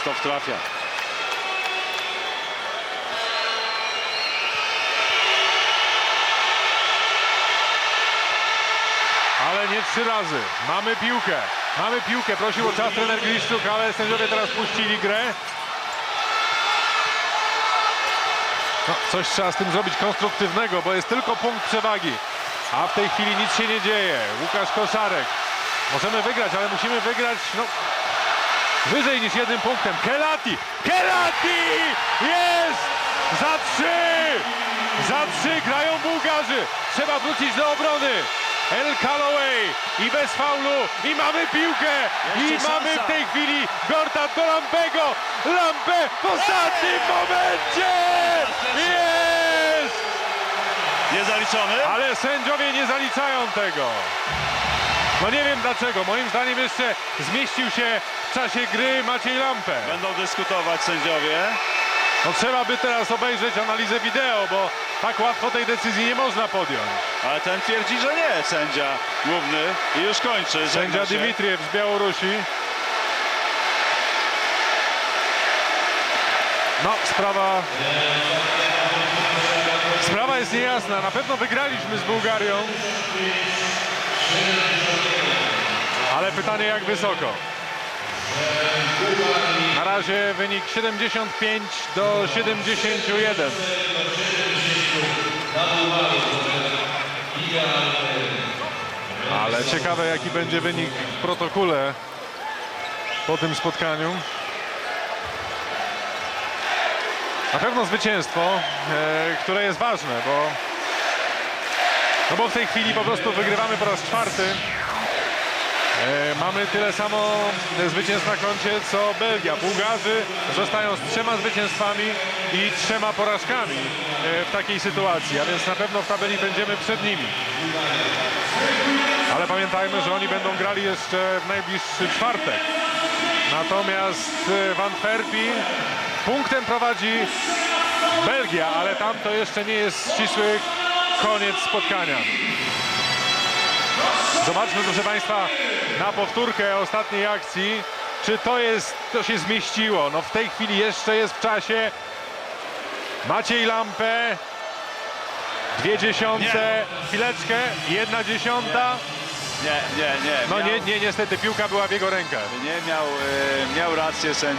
stop trafia. Ale nie trzy razy. Mamy piłkę. Mamy piłkę. Prosił o czas trener Gliszczuk, ale sędziowie teraz puścili grę. No, coś trzeba z tym zrobić konstruktywnego, bo jest tylko punkt przewagi. A w tej chwili nic się nie dzieje. Łukasz Koszarek. Możemy wygrać, ale musimy wygrać no, wyżej niż jednym punktem. Kelati! Kelati! Jest! Za trzy! Za trzy grają Bułgarzy. Trzeba wrócić do obrony. El Calloway i bez faulu i mamy piłkę i Jeszcze mamy szansa. w tej chwili Gorta do Lampego. Lampę w ostatnim momencie! Jest! Niezaliczony. Ale sędziowie nie zaliczają tego. No nie wiem dlaczego. Moim zdaniem jeszcze zmieścił się w czasie gry Maciej Lampę. Będą dyskutować sędziowie. No trzeba by teraz obejrzeć analizę wideo, bo tak łatwo tej decyzji nie można podjąć. Ale ten twierdzi, że nie. Sędzia główny. I już kończy. Sędzia. Dimitriew z Białorusi. No, sprawa... Sprawa jest niejasna. Na pewno wygraliśmy z Bułgarią. Ale pytanie jak wysoko. Na razie wynik 75 do 71. Ale ciekawe jaki będzie wynik w protokole po tym spotkaniu. Na pewno zwycięstwo, e, które jest ważne, bo, no bo w tej chwili po prostu wygrywamy po raz czwarty. E, mamy tyle samo zwycięstw na koncie co Belgia. Bułgarzy zostają z trzema zwycięstwami i trzema porażkami e, w takiej sytuacji, a więc na pewno w tabeli będziemy przed nimi. Ale pamiętajmy, że oni będą grali jeszcze w najbliższy czwartek. Natomiast e, w Antwerpii punktem prowadzi Belgia, ale tam to jeszcze nie jest ścisły koniec spotkania. Zobaczmy, proszę Państwa, na powtórkę ostatniej akcji. Czy to jest, to się zmieściło? No w tej chwili jeszcze jest w czasie. Maciej Lampę. Dwie dziesiąte, chwileczkę, jedna dziesiąta. Nie, nie, nie. No miał, nie, nie, niestety piłka była w jego rękach. nie miał, e, miał rację sędzia.